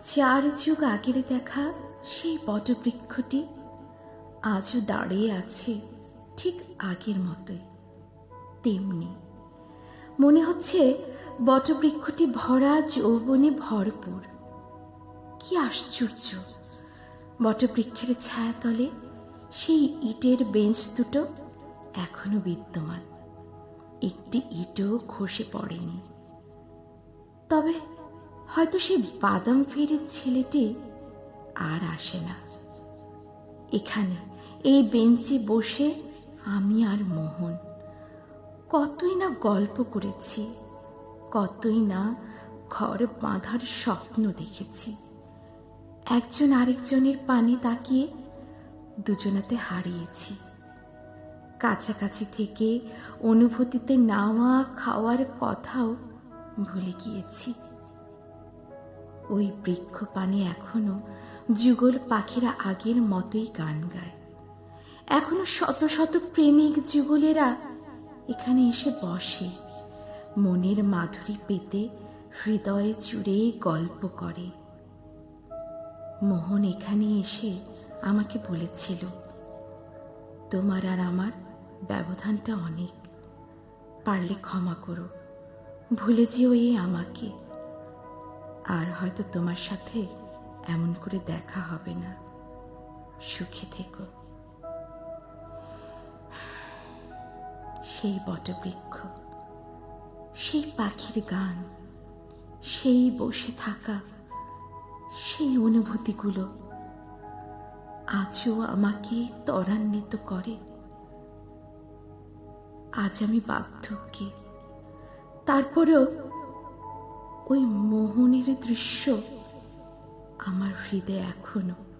চার যুগ আগের দেখা সেই বটবৃক্ষটি আজও দাঁড়িয়ে আছে ঠিক আগের মতোই। তেমনি মনে হচ্ছে বটবৃক্ষটি ভরা যৌবনে ভরপুর। কি আশ্চর্য! বটবৃক্ষের ছায়াতলে সেই ইটের বেঞ্চ দুটো এখনও বিদ্যমান। একটি ইটও খসে পড়েনি। তবে হয়তো সেই বাদাম ফেরির ছেলেটি আর আসে না। এখানে এই বেঞ্চে বসে আমি আর মোহন। কতই না গল্প করেছি, কতই না ঘর বাঁধার স্বপ্ন দেখেছি। একজন আরেকজনের পানে তাকিয়ে দুজনাতে হারিয়েছি। কাছাকাছি থেকে অনুভূতিতে নাওয়া খাওয়ার কথাও ভুলে গিয়েছি। ওই বৃক্ষ পানে এখনও যুগল পাখিরা আগের মতোই গান গায়। এখনও শত শত প্রেমিক যুগলেরা এখানে এসে বসে, মনের মাধুরী পেতে হৃদয়ে জুড়ে গল্প করে। মোহন এখানে এসে আমাকে বলেছিল, তোমার আর আমার ব্যবধানটা অনেক, পারলে ক্ষমা করো, ভুলে যেও এ আমাকে। আর হয়তো তোমার সাথে এমন করে দেখা হবে না। সুখে থেকো। সেই বটবৃক্ষ, সেই পাখির গান, সেই বসে থাকা, সেই অনুভূতিগুলো আজও আমাকে ত্বরান্বিত করে। আজ আমি বার্ধক্যে, তারপরেও ওই মোহনের দৃশ্য আমার হৃদয়ে এখনও।